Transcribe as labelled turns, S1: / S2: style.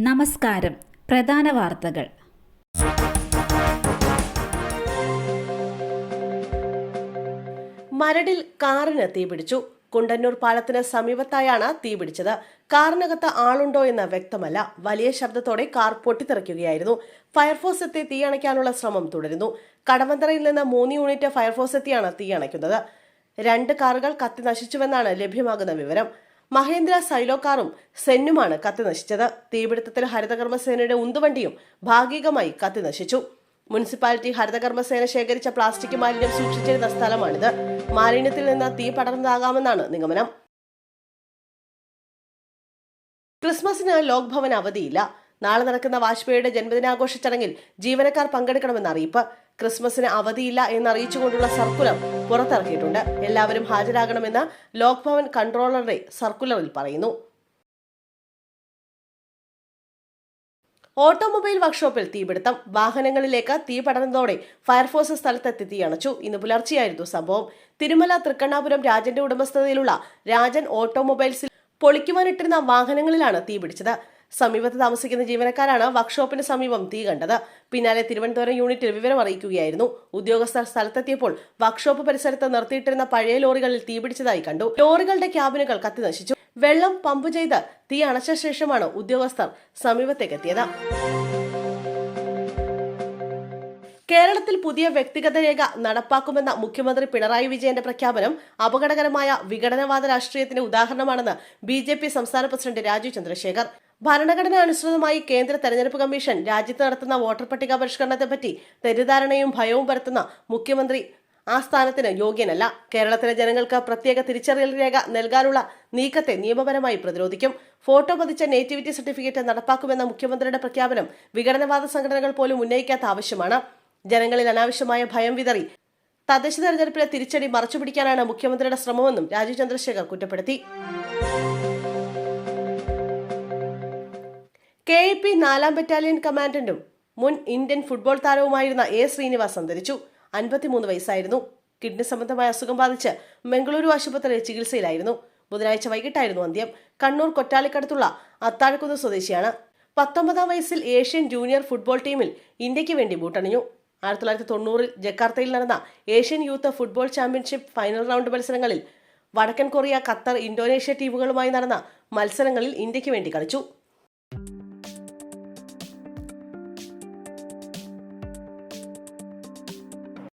S1: നമസ്കാരം. പ്രധാന വാർത്തകൾ.
S2: മരടിൽ കാറിന് തീപിടിച്ചു കുണ്ടന്നൂർ പാലത്തിന് സമീപത്തായാണ് തീപിടിച്ചത് കാറിനകത്ത് ആളുണ്ടോ എന്ന് വ്യക്തമല്ല. വലിയ ശബ്ദത്തോടെ കാർ പൊട്ടിത്തെറിക്കുകയായിരുന്നു. ഫയർഫോഴ്സ് എത്തി തീ അണയ്ക്കാനുള്ള ശ്രമം തുടരുന്നു. കടവന്തറയിൽ നിന്ന് മൂന്ന് യൂണിറ്റ് ഫയർഫോഴ്സ് എത്തിയാണ് തീ അണയ്ക്കുന്നത്. രണ്ട് കാറുകൾ കത്തി നശിച്ചുവെന്നാണ് ലഭ്യമാകുന്ന വിവരം. മഹേന്ദ്ര സൈലോക്കാറും സെന്നുമാണ് കത്തി നശിച്ചത് തീപിടുത്തത്തിൽ ഹരിതകർമ്മസേനയുടെ ഉന്തുവണ്ടിയും ഭാഗികമായി കത്തി നശിച്ചു മുനിസിപ്പാലിറ്റി ഹരിതകർമ്മസേന ശേഖരിച്ച പ്ലാസ്റ്റിക് മാലിന്യം സൂക്ഷിച്ചിരുന്ന സ്ഥലമാണിത്. മാലിന്യത്തിൽ നിന്ന് തീ പടർന്നതാകാമെന്നാണ് നിഗമനം. ക്രിസ്മസിന് ലോക്ഭവൻ അവധിയില്ല. നാളെ നടക്കുന്ന വാജ്പേയിയുടെ ജന്മദിനാഘോഷ ചടങ്ങിൽ ജീവനക്കാർ പങ്കെടുക്കണമെന്ന അറിയിപ്പ്. ക്രിസ്മസിന് അവധിയില്ല എന്നറിയിച്ചുകൊണ്ടുള്ള സർക്കുലർ പുറത്തിറക്കിയിട്ടുണ്ട്. എല്ലാവരും ഹാജരാകണമെന്ന് ലോക് ഭവൻ കൺട്രോളറുടെ സർക്കുലറിൽ പറയുന്നു. ഓട്ടോമൊബൈൽ വർക്ക്ഷോപ്പിൽ തീപിടുത്തം. വാഹനങ്ങളിലേക്ക് തീ പടർന്നതോടെ ഫയർഫോഴ്സ് സ്ഥലത്തെത്തി തീയണച്ചു ഇന്ന് പുലർച്ചെയായിരുന്നു സംഭവം. തിരുമല തൃക്കണ്ണാപുരം രാജന്റെ ഉടമസ്ഥതയിലുള്ള രാജൻ ഓട്ടോമൊബൈൽസിൽ പൊളിക്കുവാനിട്ടിരുന്ന വാഹനങ്ങളിലാണ് തീ പിടിച്ചത് സമീപത്ത് താമസിക്കുന്ന ജീവനക്കാരാണ് വർക്ക്ഷോപ്പിന് സമീപം തീ കണ്ടത്. പിന്നാലെ തിരുവനന്തപുരം യൂണിറ്റിൽ വിവരം അറിയിക്കുകയായിരുന്നു. ഉദ്യോഗസ്ഥർ സ്ഥലത്തെത്തിയപ്പോൾ വർക്ക്ഷോപ്പ് പരിസരത്ത് നിർത്തിയിട്ടിരുന്ന പഴയ ലോറികളിൽ തീപിടിച്ചതായി കണ്ടു. ലോറികളുടെ ക്യാബിനുകൾ കത്തി നശിച്ചു വെള്ളം പമ്പ് ചെയ്ത് തീ അണച്ച ശേഷമാണ് ഉദ്യോഗസ്ഥർ സമീപത്തേക്ക് എത്തിയത് കേരളത്തിൽ പുതിയ വ്യക്തിഗത രേഖ നടപ്പാക്കുമെന്ന മുഖ്യമന്ത്രി പിണറായി വിജയന്റെ പ്രഖ്യാപനം അപകടകരമായ വിഘടനവാദ രാഷ്ട്രീയത്തിന്റെ ഉദാഹരണമാണെന്ന് ബി സംസ്ഥാന പ്രസിഡന്റ് രാജീവ് ചന്ദ്രശേഖർ. ഭരണഘടന അനുസൃതമായി കേന്ദ്ര തെരഞ്ഞെടുപ്പ് കമ്മീഷൻ രാജ്യത്ത് നടത്തുന്ന വോട്ടർ പട്ടിക പരിഷ്കരണത്തെപ്പറ്റി തെറ്റിദ്ധാരണയും ഭയവും പരത്തുന്ന മുഖ്യമന്ത്രി ആ സ്ഥാനത്തിന് യോഗ്യനല്ല. കേരളത്തിലെ ജനങ്ങൾക്ക് പ്രത്യേക തിരിച്ചറിയൽ രേഖ നൽകാനുള്ള നീക്കത്തെ നിയമപരമായി പ്രതിരോധിക്കും. ഫോട്ടോ പതിച്ച നേറ്റിവിറ്റി സർട്ടിഫിക്കറ്റ് നടപ്പാക്കുമെന്ന മുഖ്യമന്ത്രിയുടെ പ്രഖ്യാപനം വിഘടനവാദ സംഘടനകൾ പോലും ഉന്നയിക്കാത്ത ആവശ്യമാണ്. ജനങ്ങളിൽ അനാവശ്യമായ ഭയം വിതറി തദ്ദേശ തെരഞ്ഞെടുപ്പിലെ തിരിച്ചടി മറച്ചുപിടിക്കാനാണ് മുഖ്യമന്ത്രിയുടെ ശ്രമമെന്നും രാജീവ് ചന്ദ്രശേഖർ കുറ്റപ്പെടുത്തി. കെ എ പി നാലാം ബറ്റാലിയൻ കമാൻഡന്റും മുൻ ഇന്ത്യൻ ഫുട്ബോൾ താരവുമായിരുന്ന എ ശ്രീനിവാസ് അന്തരിച്ചു. അൻപത്തിമൂന്ന് വയസ്സായിരുന്നു. കിഡ്നി സംബന്ധമായ അസുഖം ബാധിച്ച് മംഗളൂരു ആശുപത്രിയിൽ ചികിത്സയിലായിരുന്നു. ബുധനാഴ്ച വൈകിട്ടായിരുന്നു അന്ത്യം. കണ്ണൂർ കൊറ്റാലിക്കടുത്തുള്ള അത്താഴക്കുന്ന് സ്വദേശിയാണ്. പത്തൊമ്പതാം വയസ്സിൽ ഏഷ്യൻ ജൂനിയർ ഫുട്ബോൾ ടീമിൽ ഇന്ത്യയ്ക്ക് വേണ്ടി ബൂട്ടണിഞ്ഞു. ആയിരത്തി തൊള്ളായിരത്തി തൊണ്ണൂറിൽ ജക്കാർത്തയിൽ നടന്ന Asian youth football championship final round മത്സരങ്ങളിൽ വടക്കൻ കൊറിയ ഖത്തർ ഇന്തോനേഷ്യ ടീമുകളുമായി നടന്ന മത്സരങ്ങളിൽ ഇന്ത്യയ്ക്ക് വേണ്ടി കളിച്ചു.